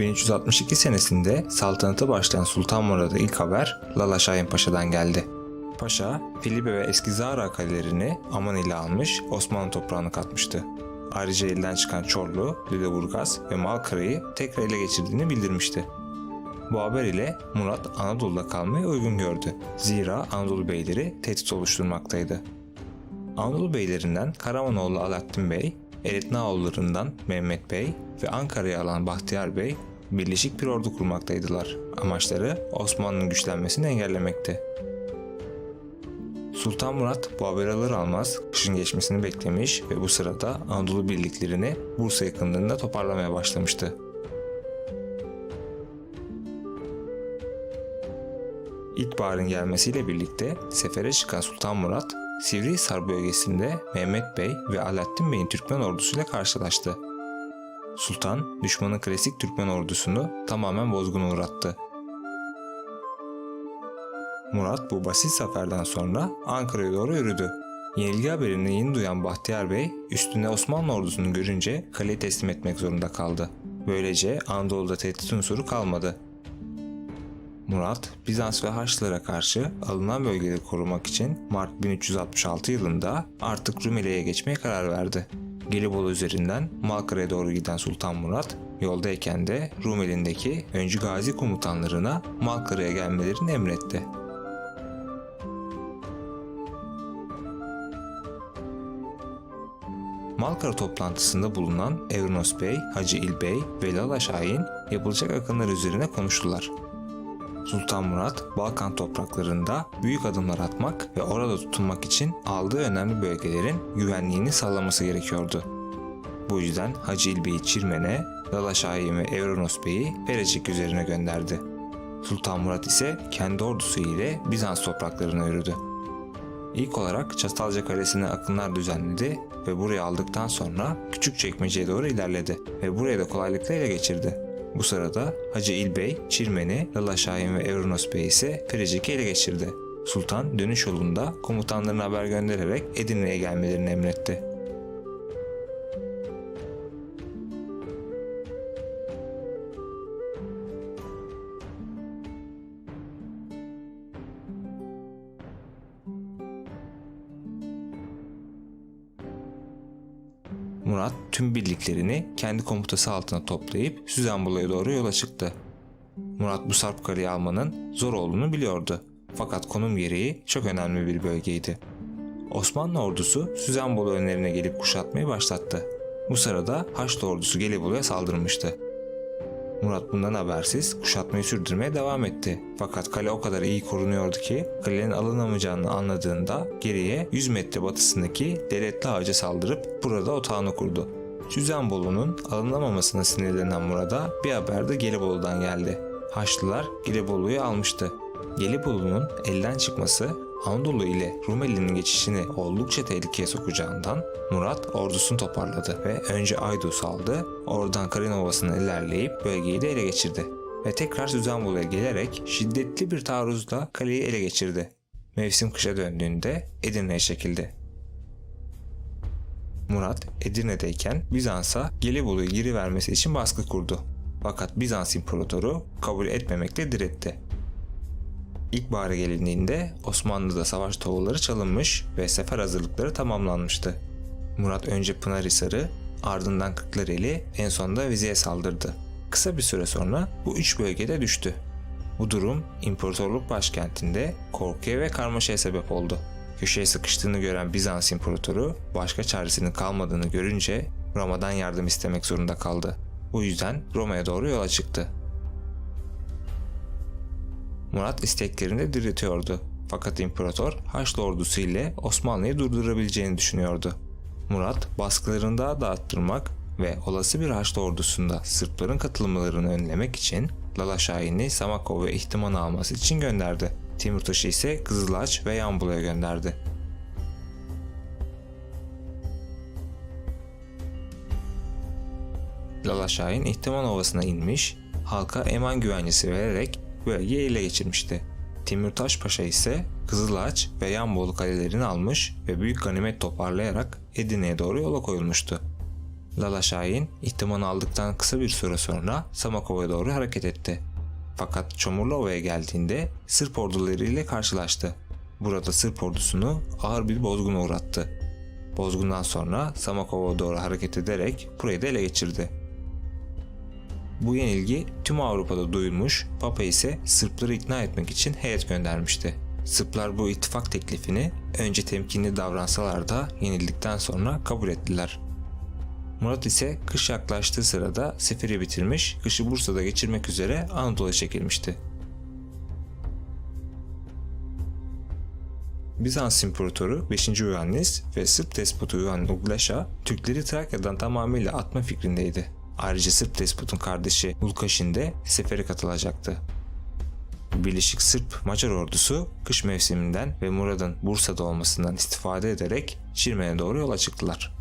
1362 senesinde saltanata başlayan Sultan Murad'a ilk haber Lala Şahin Paşa'dan geldi. Paşa, Filibe ve Eskizara kalelerini aman ile almış, Osmanlı toprağını katmıştı. Ayrıca elden çıkan Çorlu, Lüleburgaz ve Malkara'yı tekrar ele geçirdiğini bildirmişti. Bu haber ile Murat Anadolu'da kalmayı uygun gördü. Zira Anadolu beyleri tehdit oluşturmaktaydı. Anadolu beylerinden Karamanoğlu Alaaddin Bey, Eretnaoğullarından Mehmet Bey ve Ankara'yı alan Bahtiyar Bey birleşik bir ordu kurmaktaydılar. Amaçları Osmanlı'nın güçlenmesini engellemekti. Sultan Murat bu haberi alır almaz kışın geçmesini beklemiş ve bu sırada Anadolu birliklerini Bursa yakınlarında toparlamaya başlamıştı. İlkbaharın gelmesiyle birlikte sefere çıkan Sultan Murat, Sivrihisar bölgesinde Mehmet Bey ve Alaaddin Bey'in Türkmen ordusuyla karşılaştı. Sultan, düşmanın klasik Türkmen ordusunu tamamen bozguna uğrattı. Murat bu basit zaferden sonra Ankara'ya doğru yürüdü. Yenilgi haberini yeni duyan Bahtiyar Bey, üstüne Osmanlı ordusunu görünce kaleyi teslim etmek zorunda kaldı. Böylece Anadolu'da tehdit unsuru kalmadı. Murat, Bizans ve Haçlılara karşı alınan bölgeleri korumak için Mart 1366 yılında artık Rumeli'ye geçmeye karar verdi. Gelibolu üzerinden Malkara'ya doğru giden Sultan Murat, yoldayken de Rumeli'ndeki öncü gazi komutanlarına Malkara'ya gelmelerini emretti. Malkara toplantısında bulunan Evrenos Bey, Hacı İlbey ve Lala Şahin yapılacak akınlar üzerine konuştular. Sultan Murat, Balkan topraklarında büyük adımlar atmak ve orada tutunmak için aldığı önemli bölgelerin güvenliğini sağlaması gerekiyordu. Bu yüzden Hacı İlbey'i Çirmen'e, ve Evrenos Bey'i Perecik üzerine gönderdi. Sultan Murat ise kendi ordusu ile Bizans topraklarına yürüdü. İlk olarak Çatalca Kalesi'ne akınlar düzenledi ve burayı aldıktan sonra Küçükçekmece'ye doğru ilerledi ve burayı da kolaylıkla ele geçirdi. Bu sırada Hacı İlbey, Çirmen'i, Lala Şahin ve Evrenos Bey ise Perecik'i ele geçirdi. Sultan dönüş yolunda komutanlarına haber göndererek Edirne'ye gelmelerini emretti. Murat tüm birliklerini kendi komutası altına toplayıp Süzenbolu'ya doğru yola çıktı. Murat bu Sarp Kale'yi almanın zor olduğunu biliyordu. Fakat konum gereği çok önemli bir bölgeydi. Osmanlı ordusu Süzenbolu önlerine gelip kuşatmayı başlattı. Bu sırada Haçlı ordusu Gelibolu'ya saldırmıştı. Murat bundan habersiz kuşatmayı sürdürmeye devam etti. Fakat kale o kadar iyi korunuyordu ki kalenin alınamayacağını anladığında geriye 100 metre batısındaki Deretli Ağaca saldırıp burada otağını kurdu. Süzenbolu'nun alınamamasına sinirlenen Murat'a bir haber de Gelibolu'dan geldi. Haçlılar Gelibolu'yu almıştı. Gelibolu'nun elden çıkması Anadolu ile Rumeli'nin geçişini oldukça tehlikeye sokacağından Murat ordusunu toparladı ve önce Aydos'u aldı, oradan Karin Ovası'na ilerleyip bölgeyi de ele geçirdi. Ve tekrar Süzenbolu'ya gelerek şiddetli bir taarruzla kaleyi ele geçirdi. Mevsim kışa döndüğünde Edirne'ye çekildi. Murat Edirne'deyken Bizans'a Gelibolu'ya geri vermesi için baskı kurdu. Fakat Bizans imparatoru kabul etmemekle diretti. İlkbahara gelindiğinde Osmanlı'da savaş tohulları çalınmış ve sefer hazırlıkları tamamlanmıştı. Murat önce Pınarhisar'ı, ardından Kırklareli, en sonunda Vize'ye saldırdı. Kısa bir süre sonra bu üç bölgede düştü. Bu durum imparatorluk başkentinde korkuya ve karmaşaya sebep oldu. Köşeye sıkıştığını gören Bizans imparatoru başka çaresinin kalmadığını görünce Roma'dan yardım istemek zorunda kaldı. Bu yüzden Roma'ya doğru yola çıktı. Murat isteklerini diretiyordu. Fakat imparator Haçlı ordusu ile Osmanlı'yı durdurabileceğini düşünüyordu. Murat baskılarını daha da arttırmak ve olası bir Haçlı ordusunda Sırpların katılmalarını önlemek için Lala Şahin'i Samakov ve İhtiman'ı alması için gönderdi. Timurtaş'ı ise Kızılaç ve Yambulu'ya gönderdi. Lala Şahin İhtiman Ovası'na inmiş, halka eman güvencesi vererek bölgeyi ele geçirmişti. Timurtaş Paşa ise Kızılağaç ve Yanbolu kalelerini almış ve büyük ganimet toparlayarak Edirne'ye doğru yola koyulmuştu. Lala Şahin ihtimanı aldıktan kısa bir süre sonra Samakova'ya doğru hareket etti. Fakat Çomurluova'ya geldiğinde Sırp orduları ile karşılaştı. Burada Sırp ordusunu ağır bir bozguna uğrattı. Bozgundan sonra Samakova'ya doğru hareket ederek burayı da ele geçirdi. Bu yenilgi tüm Avrupa'da duyulmuş, Papa ise Sırpları ikna etmek için heyet göndermişti. Sırplar bu ittifak teklifini önce temkinli davransalar da yenildikten sonra kabul ettiler. Murat ise kış yaklaştığı sırada seferi bitirmiş, kışı Bursa'da geçirmek üzere Anadolu'ya çekilmişti. Bizans İmparatoru 5. Ioannis ve Sırp despotu Ioan Uglaşa Türkleri Trakya'dan tamamıyla atma fikrindeydi. Ayrıca Sırp despotun kardeşi Ulkaşin de sefere katılacaktı. Birleşik Sırp Macar ordusu kış mevsiminden ve Murad'ın Bursa'da olmasından istifade ederek Çirmen'e doğru yola çıktılar.